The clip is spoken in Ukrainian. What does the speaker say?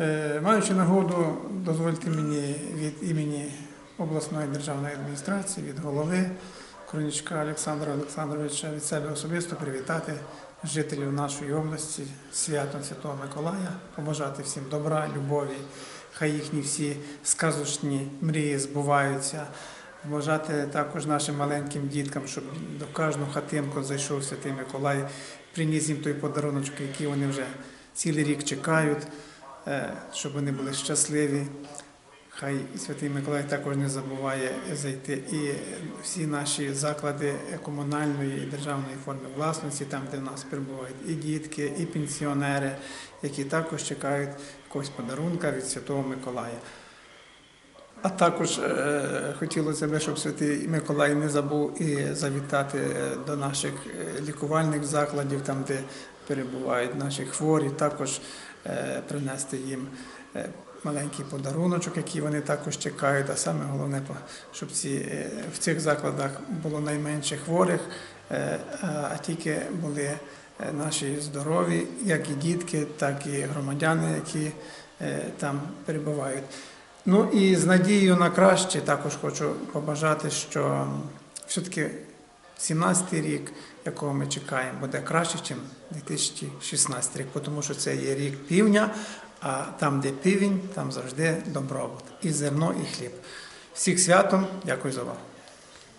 Е, Маючи нагоду, дозвольте мені від імені обласної державної адміністрації, від голови Кронічка Олександра Олександровича від себе особисто привітати жителів нашої області святом Святого Миколая, побажати всім добра, любові, хай їхні всі сказочні мрії збуваються. Бажати також нашим маленьким діткам, щоб до кожного хатинку зайшов Святий Миколай, приніс їм той подарунок, який вони вже цілий рік чекають, щоб вони були щасливі. Хай Святий Миколай також не забуває зайти і всі наші заклади комунальної і державної форми власності, там, де в нас перебувають і дітки, і пенсіонери, які також чекають якогось подарунка від Святого Миколая. А також е, хотілося б, щоб Святий Миколай не забув і завітати е, до наших е, лікувальних закладів, там, де перебувають наші хворі, також е, принести їм е, маленький подаруночок, який вони також чекають. А саме головне, щоб ці, е, в цих закладах було найменше хворих, а тільки були наші здорові, як і дітки, так і громадяни, які там перебувають. Ну і з надією на краще також хочу побажати, що все-таки 17-й рік, якого ми чекаємо, буде краще, ніж 2016 рік, тому що це є рік півня, а там, де півень, там завжди добробут. І зерно, і хліб. Всіх святом, дякую за увагу.